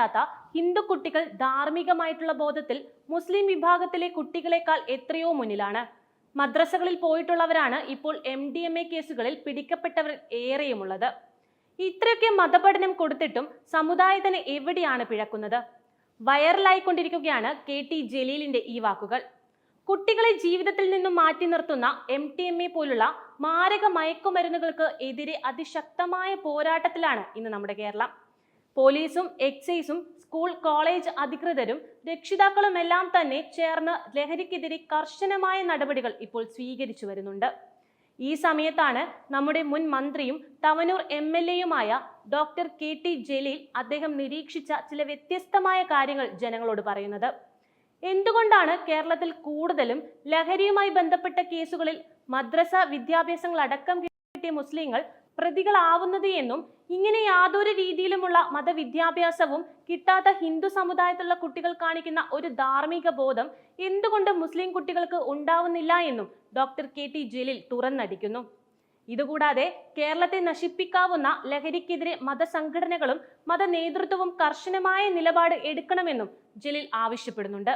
കിട്ടാത്ത ഹിന്ദു കുട്ടികൾ ധാർമ്മികമായിട്ടുള്ള ബോധത്തിൽ മുസ്ലിം വിഭാഗത്തിലെ കുട്ടികളെക്കാൾ എത്രയോ മുന്നിലാണ്. മദ്രസകളിൽ പോയിട്ടുള്ളവരാണ് ഇപ്പോൾ എം ഡി എം എ കേസുകളിൽ പിടിക്കപ്പെട്ടവർ ഏറെയുമുള്ളത്. ഇത്രയൊക്കെ മതപഠനം കൊടുത്തിട്ടും സമുദായത്തിന് എവിടെയാണ് പിഴക്കുന്നത്? വൈറലായിക്കൊണ്ടിരിക്കുകയാണ് കെ ടി ജലീലിന്റെ ഈ വാക്കുകൾ. കുട്ടികളെ ജീവിതത്തിൽ നിന്നും മാറ്റി നിർത്തുന്ന എം ടി എം എ പോലുള്ള മാരക മയക്കുമരുന്നുകൾക്ക് എതിരെ അതിശക്തമായ പോരാട്ടത്തിലാണ് ഇന്ന് നമ്മുടെ കേരളം. പോലീസും എക്സൈസും സ്കൂൾ കോളേജ് അധികൃതരും രക്ഷിതാക്കളുമെല്ലാം തന്നെ ചേർന്ന് ലഹരിക്കെതിരെ കർശനമായ നടപടികൾ ഇപ്പോൾ സ്വീകരിച്ചു വരുന്നുണ്ട്. ഈ സമയത്താണ് നമ്മുടെ മുൻ മന്ത്രിയും തവനൂർ എം എൽ എയുമായ ഡോക്ടർ കെ ടി ജലീൽ അദ്ദേഹം നിരീക്ഷിച്ച ചില വ്യത്യസ്തമായ കാര്യങ്ങൾ ജനങ്ങളോട് പറയുന്നത്. എന്തുകൊണ്ടാണ് കേരളത്തിൽ കൂടുതലും ലഹരിയുമായി ബന്ധപ്പെട്ട കേസുകളിൽ മദ്രസ വിദ്യാഭ്യാസങ്ങളടക്കം കിട്ടിയ മുസ്ലിങ്ങൾ പ്രതികളാവുന്നത് എന്നും ഇങ്ങനെ യാതൊരു രീതിയിലുമുള്ള മതവിദ്യാഭ്യാസവും കിട്ടാത്ത ഹിന്ദു സമുദായത്തിലുള്ള കുട്ടികൾ കാണിക്കുന്ന ഒരു ധാർമ്മിക ബോധം എന്തുകൊണ്ട് മുസ്ലിം കുട്ടികൾക്ക് ഉണ്ടാവുന്നില്ല എന്നും ഡോക്ടർ കെ ടി ജലീൽ തുറന്നടിക്കുന്നു. ഇതുകൂടാതെ കേരളത്തെ നശിപ്പിക്കാവുന്ന ലഹരിക്കെതിരെ മതസംഘടനകളും മതനേതൃത്വവും കർശനമായ നിലപാട് എടുക്കണമെന്നും ജലീൽ ആവശ്യപ്പെടുന്നുണ്ട്.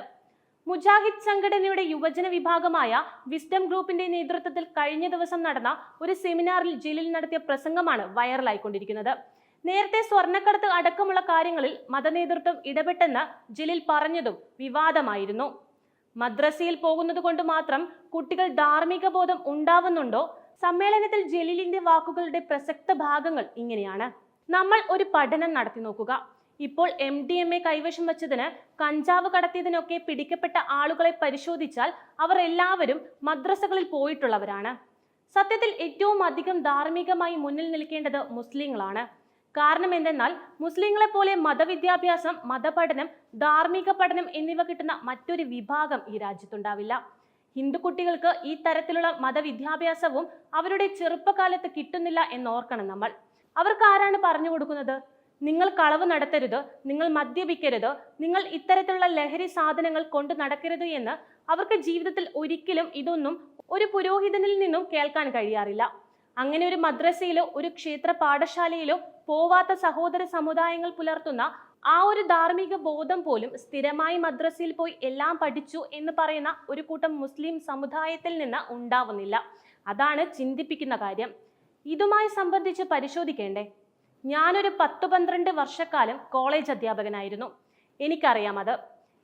മുജാഹിദ് സംഘടനയുടെ യുവജന വിഭാഗമായ വിസ്ഡം ഗ്രൂപ്പിന്റെ നേതൃത്വത്തിൽ കഴിഞ്ഞ ദിവസം നടന്ന ഒരു സെമിനാറിൽ ജലീൽ നടത്തിയ പ്രസംഗമാണ് വൈറലായിക്കൊണ്ടിരിക്കുന്നത്. നേരത്തെ സ്വർണക്കടത്ത് അടക്കമുള്ള കാര്യങ്ങളിൽ മതനേതൃത്വം ഇടപെട്ടെന്ന് ജലീൽ പറഞ്ഞതും വിവാദമായിരുന്നു. മദ്രസയിൽ പോകുന്നത് കൊണ്ട് മാത്രം കുട്ടികൾ ധാർമ്മിക ബോധം ഉണ്ടാവുന്നുണ്ടോ? സമ്മേളനത്തിൽ ജലീലിന്റെ വാക്കുകളുടെ പ്രസക്ത ഭാഗങ്ങൾ ഇങ്ങനെയാണ്. നമ്മൾ ഒരു പഠനം നടത്തി നോക്കുക. ഇപ്പോൾ എം ഡി എം എ കൈവശം വച്ചതിന് കഞ്ചാവ് കടത്തിയതിനൊക്കെ പിടിക്കപ്പെട്ട ആളുകളെ പരിശോധിച്ചാൽ അവർ എല്ലാവരും മദ്രസകളിൽ പോയിട്ടുള്ളവരാണ്. സത്യത്തിൽ ഏറ്റവും അധികം ധാർമ്മികമായി മുന്നിൽ നിൽക്കേണ്ടത് മുസ്ലിങ്ങളാണ്. കാരണം എന്തെന്നാൽ മുസ്ലിങ്ങളെ പോലെ മതവിദ്യാഭ്യാസം മതപഠനം ധാർമ്മിക പഠനം എന്നിവ കിട്ടുന്ന മറ്റൊരു വിഭാഗം ഈ രാജ്യത്തുണ്ടാവില്ല. ഹിന്ദു കുട്ടികൾക്ക് ഈ തരത്തിലുള്ള മതവിദ്യാഭ്യാസവും അവരുടെ ചെറുപ്പകാലത്ത് കിട്ടുന്നില്ല എന്നോർക്കണം നമ്മൾ. അവർക്ക് ആരാണ് പറഞ്ഞു കൊടുക്കുന്നത്? നിങ്ങൾ കളവ് നടത്തരുത് നിങ്ങൾ മദ്യപിക്കരുത് നിങ്ങൾ ഇത്തരത്തിലുള്ള ലഹരി സാധനങ്ങൾ കൊണ്ട് നടക്കരുത് എന്ന് അവർക്ക് ജീവിതത്തിൽ ഒരിക്കലും ഇതൊന്നും ഒരു പുരോഹിതനിൽ നിന്നും കേൾക്കാൻ കഴിയാറില്ല. അങ്ങനെ ഒരു മദ്രസയിലോ ഒരു ക്ഷേത്ര പാഠശാലയിലോ പോവാത്ത സഹോദര സമുദായങ്ങൾ പുലർത്തുന്ന ആ ഒരു ധാർമ്മിക ബോധം പോലും സ്ഥിരമായി മദ്രസയിൽ പോയി എല്ലാം പഠിച്ചു എന്ന് പറയുന്ന ഒരു കൂട്ടം മുസ്ലിം സമുദായത്തിൽ നിന്ന് ഉണ്ടാവുന്നില്ല. അതാണ് ചിന്തിപ്പിക്കുന്ന കാര്യം. ഇതുമായി സംബന്ധിച്ച് പരിശോധിക്കേണ്ടേ? ഞാനൊരു പത്ത് പന്ത്രണ്ട് വർഷക്കാലം കോളേജ് അധ്യാപകനായിരുന്നു. എനിക്കറിയാം അത്.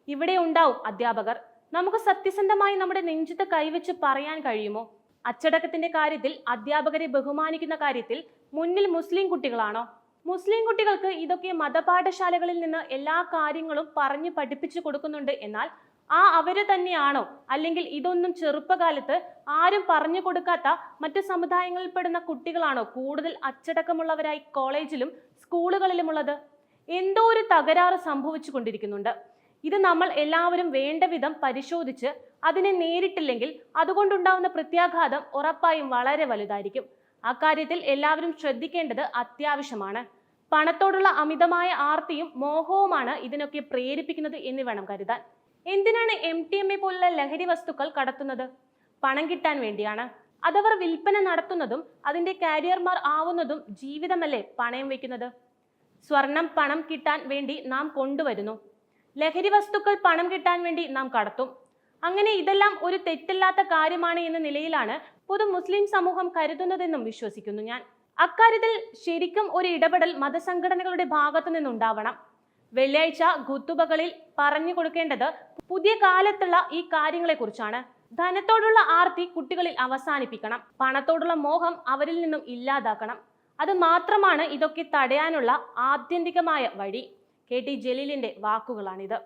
ഇവിടെ ഉണ്ടാവും അധ്യാപകർ. നമുക്ക് സത്യസന്ധമായി നമ്മുടെ നെഞ്ചത്ത് കൈവച്ച് പറയാൻ കഴിയുമോ? അച്ചടക്കത്തിന്റെ കാര്യത്തിൽ അധ്യാപകരെ ബഹുമാനിക്കുന്ന കാര്യത്തിൽ മുന്നിൽ മുസ്ലിം കുട്ടികളാണോ? മുസ്ലിം കുട്ടികൾക്ക് ഇതൊക്കെ മതപാഠശാലകളിൽ നിന്ന് എല്ലാ കാര്യങ്ങളും പറഞ്ഞു പഠിപ്പിച്ചു കൊടുക്കുന്നുണ്ട് എന്നാൽ ആ അവർ തന്നെയാണോ? അല്ലെങ്കിൽ ഇതൊന്നും ചെറുപ്പകാലത്ത് ആരും പറഞ്ഞു കൊടുക്കാത്ത മറ്റു സമുദായങ്ങളിൽപ്പെടുന്ന കുട്ടികളാണോ കൂടുതൽ അച്ചടക്കമുള്ളവരായി കോളേജിലും സ്കൂളുകളിലുമുള്ളത്? എന്തോ ഒരു തകരാറ് സംഭവിച്ചു കൊണ്ടിരിക്കുന്നുണ്ട്. ഇത് നമ്മൾ എല്ലാവരും വേണ്ട വിധം പരിശോധിച്ച് അതിനെ നേരിട്ടില്ലെങ്കിൽ അതുകൊണ്ടുണ്ടാവുന്ന പ്രത്യാഘാതം ഉറപ്പായും വളരെ വലുതായിരിക്കും. അക്കാര്യത്തിൽ എല്ലാവരും ശ്രദ്ധിക്കേണ്ടത് അത്യാവശ്യമാണ്. പണത്തോടുള്ള അമിതമായ ആർത്തിയും മോഹവുമാണ് ഇതിനൊക്കെ പ്രേരിപ്പിക്കുന്നത് എന്ന് വേണം കരുതാൻ. എന്തിനാണ് എം ടി എം എ പോലുള്ള ലഹരി വസ്തുക്കൾ കടത്തുന്നത്? പണം കിട്ടാൻ വേണ്ടിയാണ്. അതവർ വിൽപ്പന നടത്തുന്നതും അതിന്റെ കാരിയർമാർ ആവുന്നതും ജീവിതമല്ലേ പണയം വയ്ക്കുന്നത്? സ്വർണം പണം കിട്ടാൻ വേണ്ടി നാം കൊണ്ടുവരുന്നു. ലഹരി വസ്തുക്കൾ പണം കിട്ടാൻ വേണ്ടി നാം കടത്തും. അങ്ങനെ ഇതെല്ലാം ഒരു തെറ്റില്ലാത്ത കാര്യമാണ് എന്ന നിലയിലാണ് പൊതു മുസ്ലിം സമൂഹം കരുതുന്നതെന്നും വിശ്വസിക്കുന്നു ഞാൻ. അക്കാര്യത്തിൽ ശരിക്കും ഒരു ഇടപെടൽ മതസംഘടനകളുടെ ഭാഗത്തു നിന്നുണ്ടാവണം വെള്ളിയാഴ്ച ഖുത്തുബകളിൽ പറഞ്ഞു കൊടുക്കേണ്ടത് പുതിയ കാലത്തുള്ള ഈ കാര്യങ്ങളെക്കുറിച്ചാണ്. ധനത്തോടുള്ള ആർത്തി കുട്ടികളിൽ അവസാനിപ്പിക്കണം. പണത്തോടുള്ള മോഹം അവരിൽ നിന്നും ഇല്ലാതാക്കണം. അത് മാത്രമാണ് ഇതൊക്കെ തടയാനുള്ള ആത്യന്തികമായ വഴി. കെ ടി ജലീലിന്റെ വാക്കുകളാണിത്.